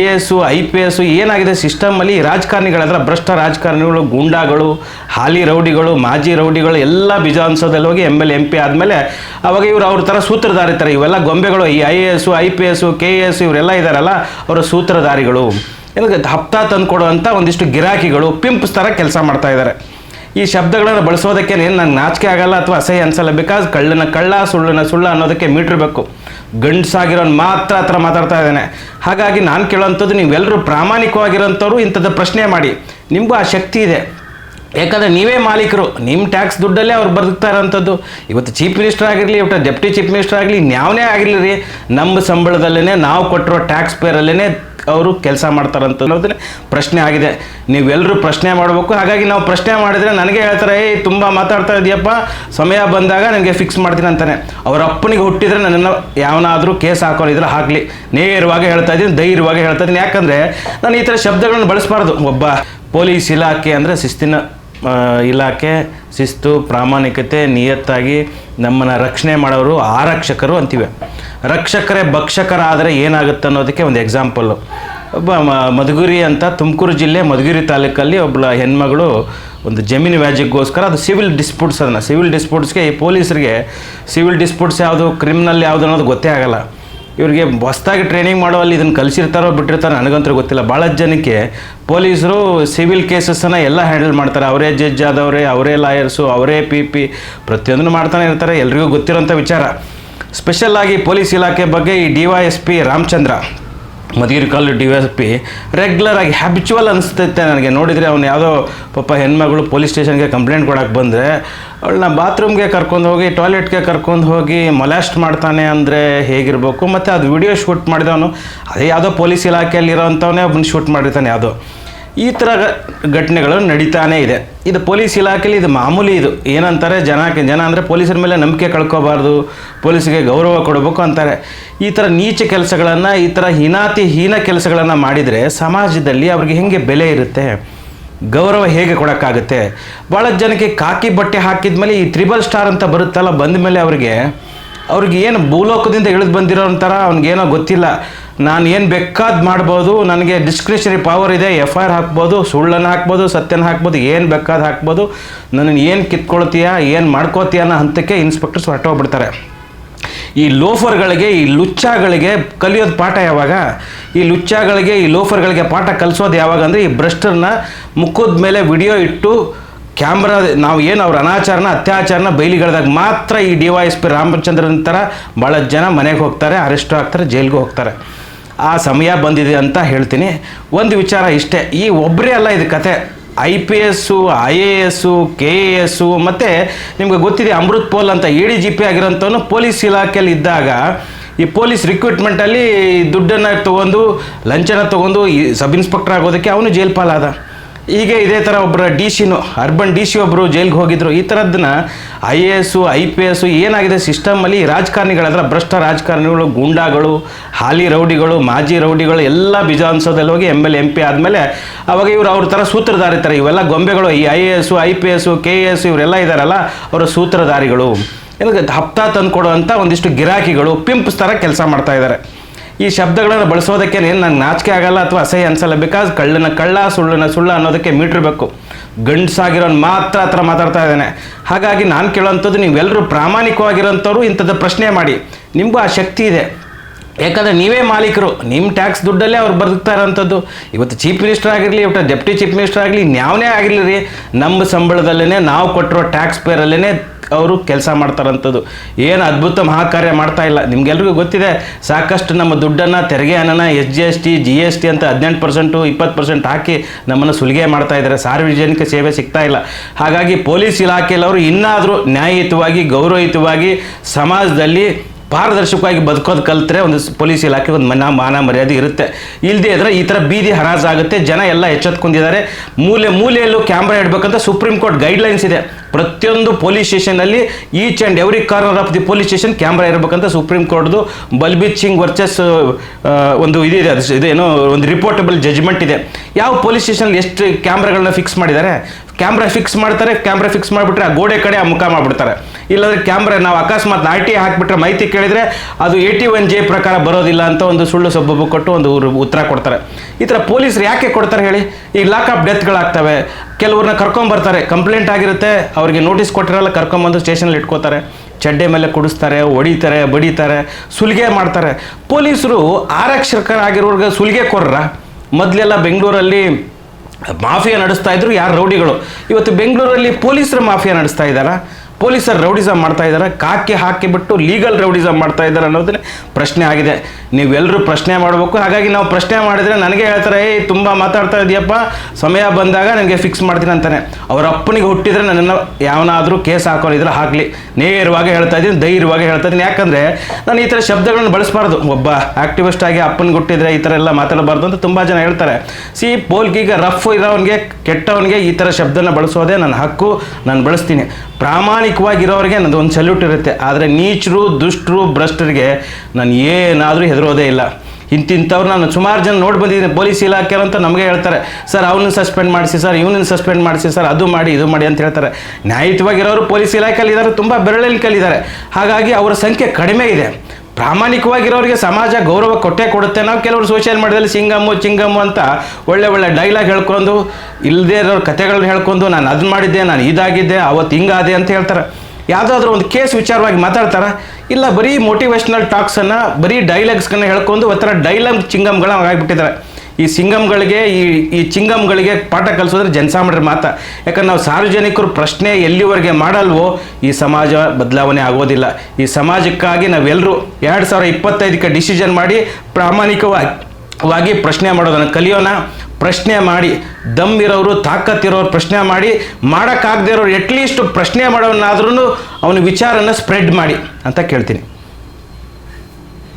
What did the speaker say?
A S, I P S ಏನಾಗಿದೆ ಸಿಸ್ಟಮಲ್ಲಿ ರಾಜಕಾರಣಿಗಳಂದ್ರೆ ಭ್ರಷ್ಟ ರಾಜಕಾರಣಿಗಳು, ಗೂಂಡಾಗಳು, ಹಾಲಿ ರೌಡಿಗಳು, ಮಾಜಿ ರೌಡಿಗಳು ಎಲ್ಲ ವಿಧಾನಸೌಧದಲ್ಲಿ ಹೋಗಿ ಎಂ ಎಲ್ ಎಂ ಪಿ ಆದಮೇಲೆ ಅವಾಗ ಇವರು ಅವ್ರ ಥರ ಸೂತ್ರಧಾರಿ ಥರ ಇವೆಲ್ಲ ಗೊಂಬೆಗಳು, ಈ I A S, I P S, K A S ಇವರೆಲ್ಲ ಇದ್ದಾರಲ್ಲ ಅವರ ಸೂತ್ರಧಾರಿಗಳು. ಏನಕ್ಕೆ ಹಪ್ತಾ ತಂದುಕೊಡುವಂಥ ಒಂದಿಷ್ಟು ಗಿರಾಕಿಗಳು ಪಿಂಪ್ಸ್ ಥರ ಕೆಲಸ ಮಾಡ್ತಾ ಇದ್ದಾರೆ ಈ ಶಬ್ದಗಳನ್ನು ಬಳಸೋದಕ್ಕೆ ನಂಗೆ ನಾಚಿಕೆ ಆಗಲ್ಲ ಅಥವಾ ಅಸಹ್ಯ ಅನ್ಸಲ್ಲ. ಬಿಕಾಸ್ ಕಳ್ಳನ ಕಳ್ಳ, ಸುಳ್ಳನ ಸುಳ್ಳ ಅನ್ನೋದಕ್ಕೆ ಮೀಟ್ರ್ ಬೇಕು. ಗಂಡಸಾಗಿರೋನ್ ಮಾತ್ರ ಹತ್ರ ಮಾತಾಡ್ತಾ ಇದ್ದಾನೆ. ಹಾಗಾಗಿ ನಾನು ಕೇಳೋವಂಥದ್ದು ನೀವೆಲ್ಲರೂ ಪ್ರಾಮಾಣಿಕವಾಗಿರೋಂಥವ್ರು ಇಂಥದ್ದು ಪ್ರಶ್ನೆ ಮಾಡಿ. ನಿಮಗೂ ಆ ಶಕ್ತಿ ಇದೆ. ಯಾಕಂದರೆ ನೀವೇ ಮಾಲೀಕರು. ನಿಮ್ಮ ಟ್ಯಾಕ್ಸ್ ದುಡ್ಡಲ್ಲೇ ಅವ್ರು ಬದುಕ್ತಾ ಇರೋಂಥದ್ದು. ಇವತ್ತು ಚೀಫ್ ಮಿನಿಸ್ಟರ್ ಆಗಿರಲಿ, ಇವತ್ತು ಡೆಪ್ಟಿ ಚೀಫ್ ಮಿನಿಸ್ಟರ್ ಆಗಲಿ, ಇನ್ಯಾವನೇ ಆಗಿರಲಿ ರೀ, ನಮ್ಮ ಸಂಬಳದಲ್ಲೇ ನಾವು ಕೊಟ್ಟಿರೋ ಟ್ಯಾಕ್ಸ್ ಪೇರಲ್ಲೇ ಅವರು ಕೆಲಸ ಮಾಡ್ತಾರಂತ ಅನ್ನೋದನ್ನೇ ಪ್ರಶ್ನೆ ಆಗಿದೆ. ನೀವೆಲ್ಲರೂ ಪ್ರಶ್ನೆ ಮಾಡಬೇಕು. ಹಾಗಾಗಿ ನಾವು ಪ್ರಶ್ನೆ ಮಾಡಿದರೆ ನನಗೆ ಹೇಳ್ತಾರೆ, ಏಯ್, ತುಂಬ ಮಾತಾಡ್ತಾ ಇದೆಯಪ್ಪ. ಸಮಯ ಬಂದಾಗ ನನಗೆ ಫಿಕ್ಸ್ ಮಾಡ್ತೀನಿ ಅಂತಾನೆ. ಅವರ ಅಪ್ಪನಿಗೆ ಹುಟ್ಟಿದರೆ ನನ್ನನ್ನು ಯಾವನಾದರೂ ಕೇಸ್ ಹಾಕೊಂಡಿದ್ರೆ ಹಾಕಲಿ. ನೇರವಾಗಿ ಹೇಳ್ತಾ ಇದ್ದೀನಿ, ಧೈರ್ಯವಾಗಿ ಹೇಳ್ತಾ ಇದ್ದೀನಿ. ಯಾಕಂದರೆ ನಾನು ಈ ಥರ ಶಬ್ದಗಳನ್ನು ಬಳಸಬಾರ್ದು. ಒಬ್ಬ ಪೊಲೀಸ್ ಇಲಾಖೆ ಅಂದರೆ ಶಿಸ್ತಿನ ಇಲಾಖೆ, ಶಿಸ್ತು, ಪ್ರಾಮಾಣಿಕತೆ, ನಿಯತ್ತಾಗಿ ನಮ್ಮನ್ನು ರಕ್ಷಣೆ ಮಾಡೋರು ಆರಕ್ಷಕರು ಅಂತೀವಿ. ರಕ್ಷಕರೇ ಭಕ್ಷಕರಾದರೆ ಏನಾಗುತ್ತೆ ಅನ್ನೋದಕ್ಕೆ ಒಂದು ಎಕ್ಸಾಂಪಲ್ಲು ಒಬ್ಬ ಮಧುಗಿರಿ ಅಂತ ತುಮಕೂರು ಜಿಲ್ಲೆ ಮಧುಗಿರಿ ತಾಲೂಕಲ್ಲಿ ಒಬ್ಬಳ ಹೆಣ್ಮಗಳು ಒಂದು ಜಮೀನು ವ್ಯಾಜ್ಯಕ್ಕೋಸ್ಕರ ಅದು ಸಿವಿಲ್ ಡಿಸ್ಪ್ಯೂಟ್ಸ್ ಅದನ್ನು. ಸಿವಿಲ್ ಡಿಸ್ಪ್ಯೂಟ್ಸ್ಗೆ ಈ ಪೊಲೀಸರಿಗೆ ಸಿವಿಲ್ ಡಿಸ್ಪ್ಯೂಟ್ಸ್ ಯಾವುದು ಕ್ರಿಮಿನಲ್ ಯಾವುದು ಅನ್ನೋದು ಗೊತ್ತೇ ಆಗಲ್ಲ. ಇವ್ರಿಗೆ ಹೊಸ್ದಾಗಿ ಟ್ರೈನಿಂಗ್ ಮಾಡುವಲ್ಲಿ ಇದನ್ನು ಕಲಿಸಿರ್ತಾರೋ ಬಿಟ್ಟಿರ್ತಾರೋ ನನಗಂತೂ ಗೊತ್ತಿಲ್ಲ. ಭಾಳ ಜನಕ್ಕೆ ಪೊಲೀಸರು ಸಿವಿಲ್ ಕೇಸಸ್ಸನ್ನು ಎಲ್ಲ ಹ್ಯಾಂಡಲ್ ಮಾಡ್ತಾರೆ. ಅವರೇ ಜಡ್ಜ್ ಆದವರೇ, ಅವರೇ ಲಾಯರ್ಸು ಅವರೇ ಪಿ ಪಿ ಪ್ರತಿಯೊಂದನ್ನು ಮಾಡ್ತಾನೆ ಇರ್ತಾರೆ. ಎಲ್ರಿಗೂ ಗೊತ್ತಿರೋಂಥ ವಿಚಾರ. ಸ್ಪೆಷಲ್ ಆಗಿ ಪೊಲೀಸ್ ಇಲಾಖೆ ಬಗ್ಗೆ ಈ D Y S P Ramachandra Madhugiri ಕಾಲು ಡಿ ಎಸ್ ಪಿ ರೆಗ್ಯುಲರ್ ಆಗಿ ಹ್ಯಾಬಿಚುವಲ್ ಅನಿಸ್ತೈತೆ ನನಗೆ. ನೋಡಿದರೆ ಅವ್ನು ಯಾವುದೋ ಪಾಪ ಹೆಣ್ಮಗಳು ಪೊಲೀಸ್ ಸ್ಟೇಷನ್ಗೆ ಕಂಪ್ಲೇಂಟ್ ಕೊಡೋಕೆ ಬಂದರೆ, ಅವಳನ್ನ ಬಾತ್ರೂಮ್ಗೆ ಕರ್ಕೊಂಡು ಹೋಗಿ ಟಾಯ್ಲೆಟ್ಗೆ ಕರ್ಕೊಂಡು ಹೋಗಿ ಮೊಲಾಸ್ಟ್ ಮಾಡ್ತಾನೆ ಅಂದರೆ ಹೇಗಿರಬೇಕು? ಮತ್ತು ಅದು ವಿಡಿಯೋ ಶೂಟ್ ಮಾಡಿದವನು, ಅದೇ ಯಾವುದೋ ಪೊಲೀಸ್ ಇಲಾಖೆಯಲ್ಲಿರೋ ಇರೋವಂಥವನೇ ಒಬ್ಬನ ಶೂಟ್ ಮಾಡಿರ್ತಾನೆ ಯಾವುದೋ. ಈ ಥರ ಘಟನೆಗಳು ನಡೀತಾನೇ ಇದೆ. ಇದು ಪೊಲೀಸ್ ಇಲಾಖೆಯಲ್ಲಿ ಇದು ಮಾಮೂಲಿ ಇದು. ಏನಂತಾರೆ ಜನಕ್ಕೆ ಜನ ಅಂದರೆ ಪೊಲೀಸರ ಮೇಲೆ ನಂಬಿಕೆ ಕಳ್ಕೋಬಾರ್ದು, ಪೊಲೀಸಿಗೆ ಗೌರವ ಕೊಡಬೇಕು ಅಂತಾರೆ. ಈ ಥರ ನೀಚ ಕೆಲಸಗಳನ್ನು, ಈ ಥರ ಹೀನಾತಿ ಹೀನ ಕೆಲಸಗಳನ್ನು ಮಾಡಿದರೆ ಸಮಾಜದಲ್ಲಿ ಅವ್ರಿಗೆ ಹೇಗೆ ಬೆಲೆ ಇರುತ್ತೆ? ಗೌರವ ಹೇಗೆ ಕೊಡೋಕ್ಕಾಗುತ್ತೆ? ಭಾಳ ಜನಕ್ಕೆ ಕಾಕಿ ಬಟ್ಟೆ ಹಾಕಿದ ಮೇಲೆ ಈ ತ್ರಿಬಲ್ ಸ್ಟಾರ್ ಅಂತ ಬರುತ್ತಲ್ಲ ಬಂದ ಮೇಲೆ ಅವರಿಗೆ ಅವ್ರಿಗೆ ಏನು ಭೂಲೋಕದಿಂದ ಇಳಿದು ಬಂದಿರೋ ಥರ ಅವ್ನಿಗೇನೋ ಗೊತ್ತಿಲ್ಲ. ನಾನು ಏನು ಬೇಕಾದ ಮಾಡ್ಬೋದು, ನನಗೆ ಡಿಸ್ಕ್ರಿಷನರಿ ಪವರ್ ಇದೆ ಎಫ್ ಐ ಆರ್ ಹಾಕ್ಬೋದು, ಸುಳ್ಳನ್ನು ಹಾಕ್ಬೋದು, ಸತ್ಯನ ಹಾಕ್ಬೋದು, ಏನು ಬೇಕಾದ ಹಾಕ್ಬೋದು ನನ್ನನ್ನು ಏನು ಕಿತ್ಕೊಳ್ತೀಯಾ, ಏನು ಮಾಡ್ಕೋತೀಯ ಅನ್ನೋ ಹಂತಕ್ಕೆ ಇನ್ಸ್ಪೆಕ್ಟರ್ಸ್ ಹೊರಟೋಗ್ಬಿಡ್ತಾರೆ ಈ ಲೋಫರ್ಗಳಿಗೆ, ಈ ಲುಚ್ಚಾಗಳಿಗೆ ಕಲಿಯೋದು ಪಾಠ ಯಾವಾಗ? ಈ ಲುಚ್ಚಾಗಳಿಗೆ, ಈ ಲೋಫರ್ಗಳಿಗೆ ಪಾಠ ಕಲಿಸೋದು ಯಾವಾಗ ಅಂದರೆ ಈ ಭ್ರಷ್ಟರನ್ನ ಮುಖದ ಮೇಲೆ ವಿಡಿಯೋ ಇಟ್ಟು ಕ್ಯಾಮ್ರಾ ನಾವು ಏನು ಅವ್ರ ಅನಾಚಾರನ, ಅತ್ಯಾಚಾರನ ಬೈಲಿಗಳ್ದಾಗ ಮಾತ್ರ ಈ ಡಿ ವೈ ಎಸ್ ಪಿ ರಾಮಚಂದ್ರನ ಥರ ಭಾಳ ಜನ ಮನೆಗೆ ಹೋಗ್ತಾರೆ, ಅರೆಸ್ಟ್ ಆಗ್ತಾರೆ, ಜೈಲಿಗೆ ಹೋಗ್ತಾರೆ. ಆ ಸಮಯ ಬಂದಿದೆ ಅಂತ ಹೇಳ್ತೀನಿ. ಒಂದು ವಿಚಾರ ಇಷ್ಟೇ, ಈ ಒಬ್ಬರೇ ಅಲ್ಲ ಇದು ಕತೆ. I P S, I A S, K A S, ಮತ್ತು ನಿಮ್ಗೆ ಗೊತ್ತಿದೆ ಅಮೃತ್ ಪೋಲ್ ಅಂತ ಎ ಡಿ ಜಿ ಪಿ ಆಗಿರೋಂಥವನು ಪೊಲೀಸ್ ಇಲಾಖೆಯಲ್ಲಿ ಇದ್ದಾಗ, ಈ ಪೊಲೀಸ್ ರಿಕ್ರೂಟ್ಮೆಂಟಲ್ಲಿ ದುಡ್ಡನ್ನು ತೊಗೊಂಡು, ಲಂಚನ ತೊಗೊಂಡು ಈ ಸಬ್ ಇನ್ಸ್ಪೆಕ್ಟರ್ ಆಗೋದಕ್ಕೆ ಅವನು ಜೈಲ್ ಪಾಲಾದ ಹೀಗೆ ಇದೇ ಥರ ಒಬ್ಬರ ಡಿ ಸಿನು ಅರ್ಬನ್ ಡಿ ಸಿ ಒಬ್ಬರು ಜೈಲಿಗೆ ಹೋಗಿದ್ರು. ಈ ಥರದ್ದನ್ನ I A S I P S ಏನಾಗಿದೆ ಸಿಸ್ಟಮಲ್ಲಿ ರಾಜಕಾರಣಿಗಳಂದ್ರೆ ಭ್ರಷ್ಟ ರಾಜಕಾರಣಿಗಳು, ಗೂಂಡಾಗಳು, ಹಾಲಿ ರೌಡಿಗಳು, ಮಾಜಿ ರೌಡಿಗಳು ಎಲ್ಲ ಬಿಜಾಂಶದಲ್ಲಿ ಹೋಗಿ ಎಂ ಎಲ್ ಎಂ ಪಿ ಆದಮೇಲೆ ಅವಾಗ ಇವರು ಅವ್ರ ಥರ ಸೂತ್ರಧಾರಿ ಥರ ಇವೆಲ್ಲ ಗೊಂಬೆಗಳು, ಈ I A S I P S K A S ಇವರೆಲ್ಲ ಇದ್ದಾರಲ್ಲ ಅವರ ಸೂತ್ರಧಾರಿಗಳು. ಏನಕ್ಕೆ ಹಪ್ತಾ ತಂದುಕೊಡುವಂಥ ಒಂದಿಷ್ಟು ಗಿರಾಕಿಗಳು ಪಿಂಪ್ಸ್ ಥರ ಕೆಲಸ ಮಾಡ್ತಾ ಇದ್ದಾರೆ ಈ ಶಬ್ದಗಳನ್ನು ಬಳಸೋದಕ್ಕೆ ಏನು ನಂಗೆ ನಾಚಿಕೆ ಆಗಲ್ಲ ಅಥವಾ ಅಸಹ್ಯ ಅನ್ಸಲ್ಲ? ಬಿಕಾಸ್ ಕಳ್ಳನ ಕಳ್ಳ, ಸುಳ್ಳನ ಸುಳ್ಳ ಅನ್ನೋದಕ್ಕೆ ಮೀಟ್ರ್ ಬೇಕು. ಮಾತ್ರ ಮಾತ್ರ ಥರ ಮಾತಾಡ್ತಾ ಇದ್ದಾನೆ. ಹಾಗಾಗಿ ನಾನು ಕೇಳೋವಂಥದ್ದು ನೀವೆಲ್ಲರೂ ಪ್ರಾಮಾಣಿಕವಾಗಿರೋಂಥವ್ರು ಇಂಥದ್ದು ಪ್ರಶ್ನೆ ಮಾಡಿ. ನಿಮಗೂ ಆ ಶಕ್ತಿ ಇದೆ. ಯಾಕಂದರೆ ನೀವೇ ಮಾಲೀಕರು ನಿಮ್ಮ ಟ್ಯಾಕ್ಸ್ ದುಡ್ಡಲ್ಲೇ ಅವ್ರು ಬದುಕ್ತಾ ಇರೋಂಥದ್ದು ಇವತ್ತು ಚೀಫ್ ಮಿನಿಸ್ಟರ್ ಆಗಿರಲಿ, ಇವತ್ತು ಡೆಪ್ಟಿ ಚೀಫ್ ಮಿನಿಸ್ಟರ್ ಆಗಲಿ ಇನ್ಯಾವನೇ ಆಗಿರಲಿ ರೀ, ನಮ್ಮ ಸಂಬಳದಲ್ಲೇ ನಾವು ಕೊಟ್ಟಿರೋ ಟ್ಯಾಕ್ಸ್ ಪೇರಲ್ಲೇ ಅವರು ಕೆಲಸ ಮಾಡ್ತಾರಂಥದ್ದು ಏನು ಅದ್ಭುತ ಮಹಾಕಾರ್ಯ ಮಾಡ್ತಾ ಇಲ್ಲ. ನಿಮ್ಗೆಲ್ರಿಗೂ ಗೊತ್ತಿದೆ, ಸಾಕಷ್ಟು ನಮ್ಮ ದುಡ್ಡನ್ನು ತೆರಿಗೆ ಹಣನ S G S T, G S T ಅಂತ ಹದಿನೆಂಟು ಪರ್ಸೆಂಟು ಇಪ್ಪತ್ತು ಪರ್ಸೆಂಟ್ ಹಾಕಿ ನಮ್ಮನ್ನು ಸುಲಿಗೆ ಮಾಡ್ತಾ ಇದ್ದಾರೆ. ಸಾರ್ವಜನಿಕ ಸೇವೆ ಸಿಗ್ತಾ ಇಲ್ಲ. ಹಾಗಾಗಿ ಪೊಲೀಸ್ ಇಲಾಖೆಯಲ್ಲಿ ಅವರು ಇನ್ನಾದರೂ ನ್ಯಾಯಯುತವಾಗಿ, ಗೌರವಯುತವಾಗಿ ಸಮಾಜದಲ್ಲಿ ಪಾರದರ್ಶಕವಾಗಿ ಬದುಕೋದು ಕಲ್ತ್ರೆ ಒಂದು ಪೊಲೀಸ್ ಇಲಾಖೆ ಒಂದು ಮನ ಮಾನ ಮರ್ಯಾದೆ ಇರುತ್ತೆ. ಇಲ್ಲದೆ ಇದ್ರೆ ಈ ಥರ ಬೀದಿ ಹರಾಜಾಗುತ್ತೆ ಜನ ಎಲ್ಲ ಎಚ್ಚೆತ್ಕೊಂಡಿದ್ದಾರೆ ಮೂಲೆ ಮೂಲೆಯಲ್ಲೂ ಕ್ಯಾಮ್ರಾ ಇಡಬೇಕಂತ ಸುಪ್ರೀಂ ಕೋರ್ಟ್ ಗೈಡ್ಲೈನ್ಸ್ ಇದೆ. ಪ್ರತಿಯೊಂದು police ಸ್ಟೇಷನಲ್ಲಿ each and every corner of the police station camera ಇರಬೇಕಂತ ಸುಪ್ರೀಂ ಕೋರ್ಟ್ದು ಬಲ್ಬೀತ್ ಸಿಂಗ್ ವರ್ಚಸ್ ಒಂದು ಇದಿದೆ ಅದು ಇದೇನೋ ಒಂದು ರಿಪೋರ್ಟಬಲ್ ಜಜ್ಮೆಂಟ್ ಇದೆ. ಯಾವ ಪೊಲೀಸ್ ಸ್ಟೇಷನಲ್ಲಿ ಎಷ್ಟು ಕ್ಯಾಮ್ರಾಗಳನ್ನ ಫಿಕ್ಸ್ ಮಾಡಿದ್ದಾರೆ? ಕ್ಯಾಮ್ರಾ ಫಿಕ್ಸ್ ಮಾಡ್ತಾರೆ, ಕ್ಯಾಮ್ರಾ ಫಿಕ್ಸ್ ಮಾಡಿಬಿಟ್ರೆ ಆ ಗೋಡೆ ಕಡೆ ಆ ಮುಖ ಮಾಡಿಬಿಡ್ತಾರೆ. ಇಲ್ಲಾಂದ್ರೆ ಕ್ಯಾಮ್ರಾ ನಾವು ಅಕಸ್ಮಾತ್ ಆರ್ ಟಿ ಹಾಕಿಬಿಟ್ರೆ ಮಾಹಿತಿ ಕೇಳಿದರೆ ಅದು ಏಯ್ಟಿ ಒನ್ ಜೆ ಪ್ರಕಾರ ಬರೋದಿಲ್ಲ ಅಂತ ಒಂದು ಸುಳ್ಳು ಸಬ್ಬು ಕೊಟ್ಟು ಒಂದು ಉತ್ತರ ಕೊಡ್ತಾರೆ. ಈ ಥರ ಪೊಲೀಸರು ಯಾಕೆ ಕೊಡ್ತಾರೆ ಹೇಳಿ? ಈ ಲಾಕ್ ಆಫ್ ಡೆತ್ಗಳಾಗ್ತವೆ ಕೆಲವ್ರನ್ನ ಕರ್ಕೊಂಬರ್ತಾರೆ ಕಂಪ್ಲೇಂಟ್ ಆಗಿರುತ್ತೆ. ಅವರಿಗೆ ನೋಟಿಸ್ ಕೊಟ್ಟಿರಲ್ಲ, ಕರ್ಕೊಂಬಂದು ಸ್ಟೇಷನಲ್ಲಿ ಇಟ್ಕೋತಾರೆ. ಚಡ್ಡೆ ಮೇಲೆ ಕುಡಿಸ್ತಾರೆ, ಹೊಡಿತಾರೆ, ಬಡಿತಾರೆ, ಸುಲಿಗೆ ಮಾಡ್ತಾರೆ. ಪೊಲೀಸರು ಆರಕ್ಷಕರಾಗಿರೋರ್ಗೆ ಸುಲಿಗೆ ಕೊಡ್ರ? ಮೊದಲೆಲ್ಲ ಬೆಂಗಳೂರಲ್ಲಿ ಮಾಫಿಯಾ ನಡೆಸ್ತಾ ಇದ್ರು ಯಾರು ರೌಡಿಗಳು? ಇವತ್ತು ಬೆಂಗಳೂರಲ್ಲಿ ಪೊಲೀಸರು ಮಾಫಿಯಾ ನಡೆಸ್ತಾ ಇದ್ದಾರಾ? ಪೊಲೀಸರು ರೌಡಿಸಮ್ ಮಾಡ್ತಾ ಇದ್ದಾರೆ. ಕಾಕಿ ಹಾಕಿಬಿಟ್ಟು ಲೀಗಲ್ ರೌಡಿಸಮ್ ಮಾಡ್ತಾ ಇದ್ದಾರೆ ಅನ್ನೋದನ್ನೇ ಪ್ರಶ್ನೆ ಆಗಿದೆ. ನೀವೆಲ್ಲರೂ ಪ್ರಶ್ನೆ ಮಾಡಬೇಕು. ಹಾಗಾಗಿ ನಾವು ಪ್ರಶ್ನೆ ಮಾಡಿದರೆ ನನಗೆ ಹೇಳ್ತಾರೆ, ಏಯ್, ತುಂಬ ಮಾತಾಡ್ತಾ ಇದೆಯಪ್ಪ. ಸಮಯ ಬಂದಾಗ ನನಗೆ ಫಿಕ್ಸ್ ಮಾಡ್ತೀನಿ ಅಂತಾನೆ. ಅವರ ಅಪ್ಪನಿಗೆ ಹುಟ್ಟಿದರೆ ನನ್ನನ್ನು ಯಾವನಾದರೂ ಕೇಸ್ ಹಾಕೊಂಡಿದ್ರೆ ಹಾಕಲಿ. ನೇರವಾಗಿ ಹೇಳ್ತಾ ಇದ್ದೀನಿ, ಧೈರ್ಯವಾಗಿ ಹೇಳ್ತಾ ಇದ್ದೀನಿ. ಯಾಕಂದರೆ ನಾನು ಈ ಥರ ಶಬ್ದಗಳನ್ನು ಬಳಸಬಾರ್ದು. ಒಬ್ಬ ಆಕ್ಟಿವಿಸ್ಟ್ ಆಗಿ ಅಪ್ಪನಿಗೆ ಹುಟ್ಟಿದರೆ ಈ ಥರ ಎಲ್ಲ ಮಾತಾಡಬಾರ್ದು ಅಂತ ತುಂಬ ಜನ ಹೇಳ್ತಾರೆ. ಸಿ ಪೋಲ್ಗೀಗ ರಫ್ ಇರೋವನಿಗೆ ಕೆಟ್ಟವನಿಗೆ ಈ ಥರ ಶಬ್ದನ ಬಳಸೋದೇ ನನ್ನ ಹಕ್ಕು. ನಾನು ಬಳಸ್ತೀನಿ. ಪ್ರಾಮಾಣಿಕವಾಗಿರೋರಿಗೆ ನಂದು ಒಂದು ಸಲ್ಯೂಟ್ ಇರುತ್ತೆ. ಆದರೆ ನೀಚರು, ದುಷ್ಟರು, ಭ್ರಷ್ಟರಿಗೆ ನಾನು ಏನಾದರೂ ಹೆದರೋದೇ ಇಲ್ಲ. ಇಂತಿಂಥವ್ರು ನಾನು ಸುಮಾರು ಜನ ನೋಡಿ ಬಂದಿದ್ದೀನಿ. ಪೊಲೀಸ್ ಇಲಾಖೆ ಅಂತ ನಮಗೆ ಹೇಳ್ತಾರೆ. ಸರ್, ಅವನನ್ನು ಸಸ್ಪೆಂಡ್ ಮಾಡಿಸಿ, ಸರ್, ಇವನನ್ನು ಸಸ್ಪೆಂಡ್ ಮಾಡಿಸಿ, ಸರ್, ಅದು ಮಾಡಿ, ಇದು ಮಾಡಿ ಅಂತ ಹೇಳ್ತಾರೆ. ನ್ಯಾಯಿತವಾಗಿರೋರು ಪೊಲೀಸ್ ಇಲಾಖೆಯಲ್ಲಿ ಇದ್ದಾರೆ ತುಂಬ ಬೆರಳಲ್ಲಿ ಕಲಿದ್ದಾರೆ ಹಾಗಾಗಿ ಅವರ ಸಂಖ್ಯೆ ಕಡಿಮೆ ಇದೆ. ಪ್ರಾಮಾಣಿಕವಾಗಿರೋರಿಗೆ ಸಮಾಜ ಗೌರವ ಕೊಟ್ಟೇ ಕೊಡುತ್ತೆ. ನಾವು ಕೆಲವರು ಸೋಷಿಯಲ್ ಮೀಡಿಯಾದಲ್ಲಿ ಸಿಂಗಮ್ಮು, ಚಿಂಗಮ್ಮು ಅಂತ ಒಳ್ಳೆ ಒಳ್ಳೆ ಡೈಲಾಗ್ ಹೇಳ್ಕೊಂಡು ಇಲ್ಲದೇ ಇರೋ ಕಥೆಗಳನ್ನ ಹೇಳ್ಕೊಂಡು ನಾನು ಅದು ಮಾಡಿದ್ದೆ, ನಾನು ಇದಾಗಿದ್ದೆ ಅವತ್ತು ಹಿಂಗಾದೆ ಅಂತ ಹೇಳ್ತಾರೆ. ಯಾವುದಾದ್ರೂ ಒಂದು ಕೇಸ್ ವಿಚಾರವಾಗಿ ಮಾತಾಡ್ತಾರೆ? ಇಲ್ಲ, ಬರೀ ಮೋಟಿವೇಶ್ನಲ್ ಟಾಕ್ಸನ್ನು ಬರೀ ಡೈಲಾಗ್ಸ್ಗಳನ್ನ ಹೇಳ್ಕೊಂಡು ಒಂಥರ ಡೈಲಾಗ್ ಚಿಂಗಮ್ಗಳ ಆಗಿಬಿಟ್ಟಿದ್ದಾರೆ. ಈ ಸಿಂಗಮ್ಗಳಿಗೆ, ಈ ಈ ಚಿಂಗಮ್ಗಳಿಗೆ ಪಾಠ ಕಲಿಸೋದ್ರೆ ಜನಸಾಮಾನ್ಯರ ಮಾತ. ಯಾಕಂದ್ರೆ ನಾವು ಸಾರ್ವಜನಿಕರು ಪ್ರಶ್ನೆ ಎಲ್ಲಿವರೆಗೆ ಮಾಡಲ್ವೋ, ಈ ಸಮಾಜ ಬದಲಾವಣೆ ಆಗೋದಿಲ್ಲ. ಈ ಸಮಾಜಕ್ಕಾಗಿ ನಾವೆಲ್ಲರೂ ಎರಡು ಸಾವಿರ ಇಪ್ಪತ್ತೈದಕ್ಕೆ ಡಿಸಿಷನ್ ಮಾಡಿ, ಪ್ರಾಮಾಣಿಕವಾಗಿ ವಾಗಿ ಪ್ರಶ್ನೆ ಮಾಡೋದನ್ನು ಕಲಿಯೋಣ. ಪ್ರಶ್ನೆ ಮಾಡಿ, ದಮ್ ಇರೋರು ತಾಕತ್ತಿರೋರು ಪ್ರಶ್ನೆ ಮಾಡಿ, ಮಾಡೋಕ್ಕಾಗದೇ ಇರೋರು ಅಟ್ಲೀಸ್ಟ್ ಪ್ರಶ್ನೆ ಮಾಡೋನಾದ್ರೂ ಅವನ ವಿಚಾರನ ಸ್ಪ್ರೆಡ್ ಮಾಡಿ ಅಂತ ಕೇಳ್ತೀನಿ.